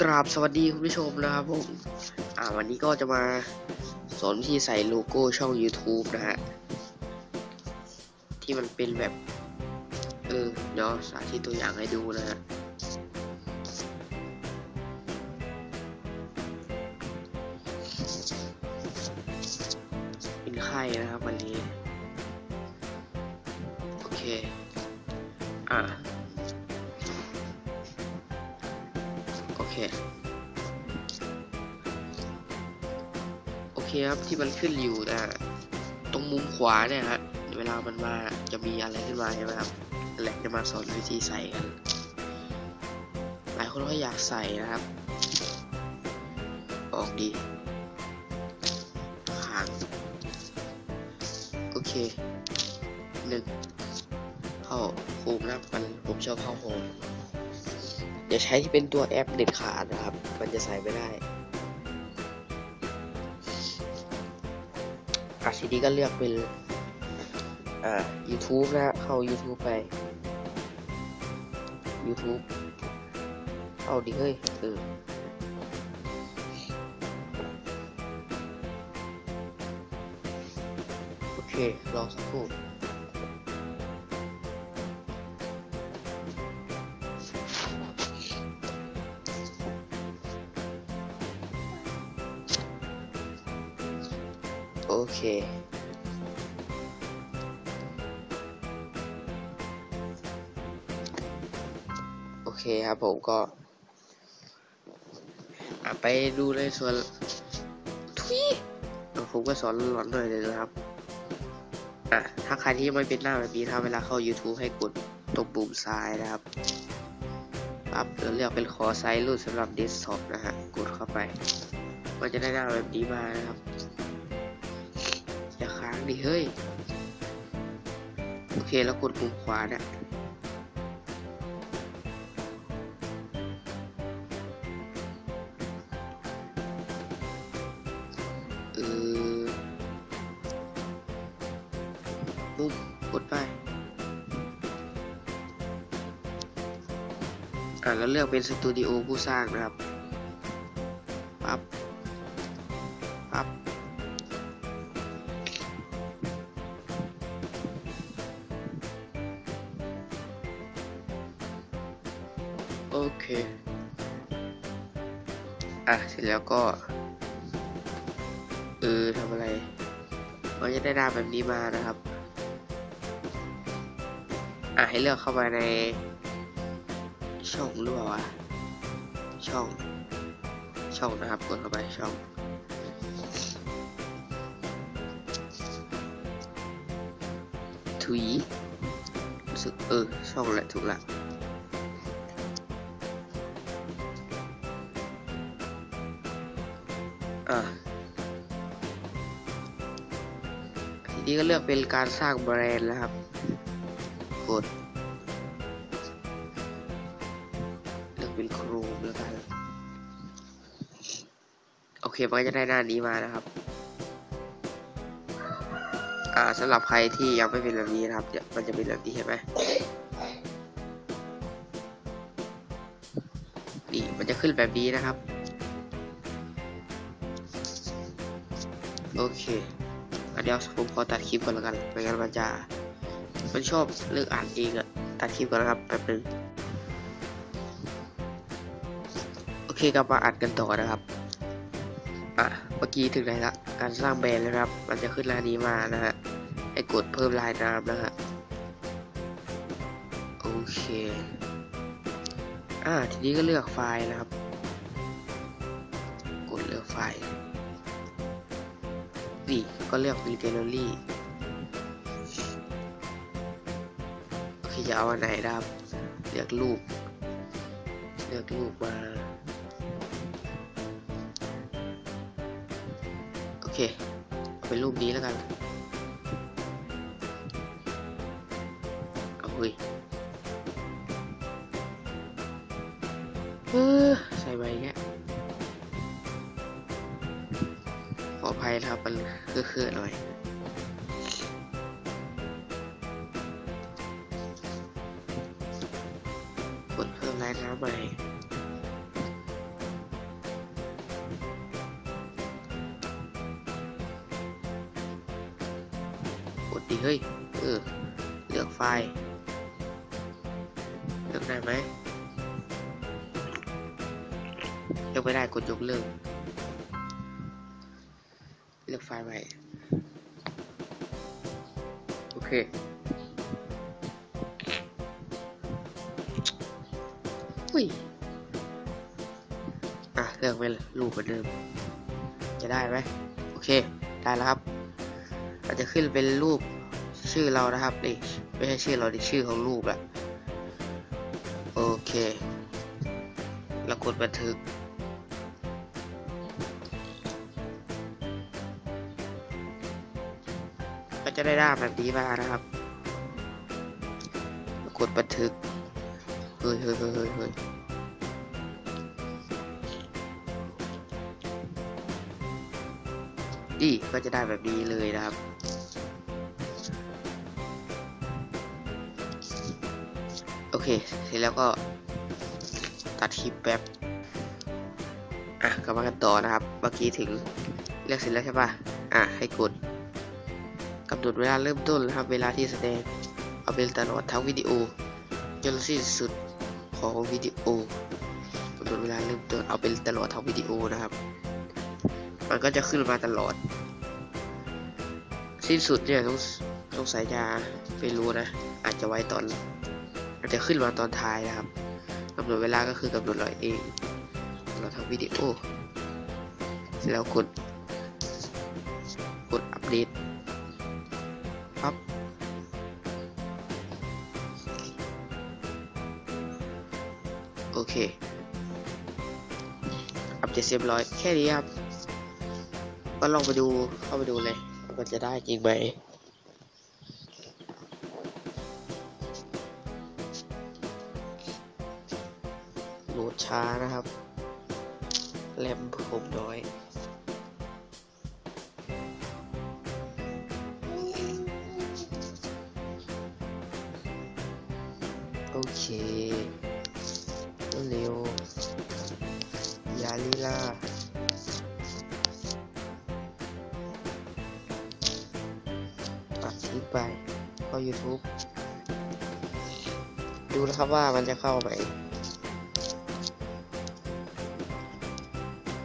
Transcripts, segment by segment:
กราบสวัสดีคุณผู้ชมนะครับผม อ่าวันนี้ก็จะมาสอนที่ใส่โลโก้ช่อง YouTube นะฮะ ที่มันเป็นแบบ เออเดี๋ยวสาธิตตัวอย่างให้ดูนะฮะ เค โอเคครับที่มันขึ้นอยู่นะตรงมุมขวาเนี่ยฮะเวลามันมาจะมีอะไรขึ้นมาใช่ไหมครับแหละจะมาสอนวิธีใส่กัน หลายคนก็อยากใส่นะครับ ออกดีค้างโอเคหนึ่งเข้าโฮมนะมันผมชอบเข้าโฮม อย่าใช้ที่เป็นตัวแอปเด็ดขาดนะครับ มันจะใส่ไม่ได้อะทีนี้ก็เลือกเป็นอ่า YouTube นะฮะเข้า YouTube ไป YouTube เอาดิเฮ้ยเออโอเค รอสักครู่ เค โอเคครับผมก็อะไปดูในส่วนทุยเดี๋ยวผมก็สอนหลอนหน่อยเลยนะครับ อะ ถ้าใครที่ยังไม่เป็นหน้าแบบนี้ถ้าเวลาเข้า YouTube ให้กดตรงปุ่มซ้ายนะครับปั๊บแล้วเลือกเป็นขอไซส์รูปสำหรับเดสก์ท็อปนะฮะ กดเข้าไปมันจะได้หน้าแบบนี้มานะครับอย่าค้าง ดิเฮ้ย โอเคแล้วกดปุ่มขวาเนี่ยเออปุ๊บกดไป อ่าแล้วเลือกเป็นสตูดิโอผู้สร้างนะครับ โอเค อะ เสร็จแล้วก็ เออทำอะไรมันจะได้หน้าแบบนี้มานะครับ อะ ให้เลือกเข้ามาใน ช่องหรือเปล่าวะช่อง ช่องนะครับ กดเข้าไปช่องถุยรู้สึกเออ ช่องแหละถูกละ อะทีนี้ก็เลือกเป็นการสร้างแบรนด์แล้วครับ กด เลือกเป็นโครมแล้วกัน โอเค มันก็จะได้หน้านี้มานะครับ อ่าสำหรับใครที่ยังไม่เป็นแบบนี้นะครับ มันจะเป็นแบบนี้เห็นไหมนี่มันจะขึ้นแบบนี้นะครับ โอเคเดี๋ยวผมขอตัดคลิปก่อนแล้วกันไม่งั้นมันจะมันชอบเลือกอ่านเองอะตัดคลิปก่อนนะครับแป๊บนึงโอเคกลับมาอัดกันต่อนะครับอะเมื่อกี้ถึงไหนละการสร้างแบรนด์นะครับ มันจะขึ้นหน้านี้มานะฮะให้กดเพิ่มลายน้ำนะฮะโอเคอ่าทีนี้ก็เลือกไฟล์นะครับ กดเลือกไฟล์ นี่ก็เลือกเป็นแกลเลอรี่โอเคจะเอาอันไหนนะครับ เลือกรูป เลือกรูปมา โอเคเอาเป็นรูปนี้แล้วกันเอาเฮ้ยเออใส่ไปแกขออภัย นะครับมันเคื่อคือหน่อยกดเพิ่มไรายน้ำไปกดดีเฮ้ยเออเลือกไฟเลือกได้ไหมเลือกไม่ได้กดยกเลิก ลือกไฟล์ใหม่โอเค อุ้ย อะเลือกเป็นรูปเหมือนเดิม จะได้ไหมโอเค ได้แล้วครับอาจจะขึ้นเป็นรูปชื่อเรานะครับนี่ไม่ใช่ชื่อเราดิชื่อของรูปอะโอเค แล้วกดบันทึก จะได้หน้าแบบนี้มานะครับ กดบันทึก เฮ้ยเฮ้ยเฮ้ยเฮ้ยเฮ้ยนี่ก็จะได้แบบนี้เลยนะครับโอเค เสร็จแล้วก็ตัดคลิปแป๊บ อะกลับมากันต่อนะครับ เมื่อกี้ถึงเลือกเสร็จแล้วใช่ปะอะ ให้กดำหนดเวลาเริ่มต้นนะครับเวลาที่แสดง เอาเป็นตลอดทั้งวิดีโอจนสิ้นสุดของวิดีโอกำหนดเวลาเริ่มต้นเอาเป็นตลอดทั้งวิดีโอนะครับ มันก็จะขึ้นมาตลอด สิ้นสุดเนี่ยต้องต้องสายจะไม่รู้นะ อาจจะไว้ตอน อาจจะขึ้นมาตอนท้ายนะครับกำหนดเวลาก็คือกำหนดเราเอง เราทำวิดีโอเสร็จแล้วกดกดอัปเดต ปั๊บโอเค อัปเดตเรียบร้อย แค่นี้ครับ ก็ลองไปดู เข้าไปดูเลยมันจะได้จริงไหมโหลดช้านะครับ แรมผมน้อย เคเร็วๆอย่าลีลาตัดคลิปไปเข้า YouTube ดูนะครับว่ามันจะเข้าไหม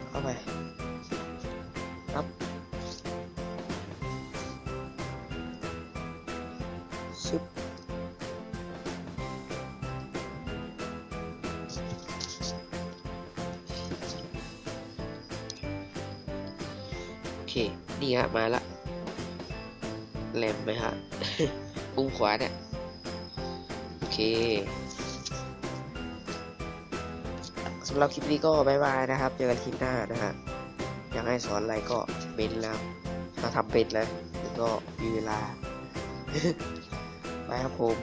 เข้าไป ครับ ชึบ เค นี่ฮะมาละแรมไหมฮะมุมขวาเนี่ยโอเคสำหรับคลิปนี้ก็บายบายนะครับ เจอกันคลิปหน้านะฮะ อยากให้สอนอะไรก็เป็นแล้วถ้าทำเป็นแล้วก็มีเวลา ไปครับผม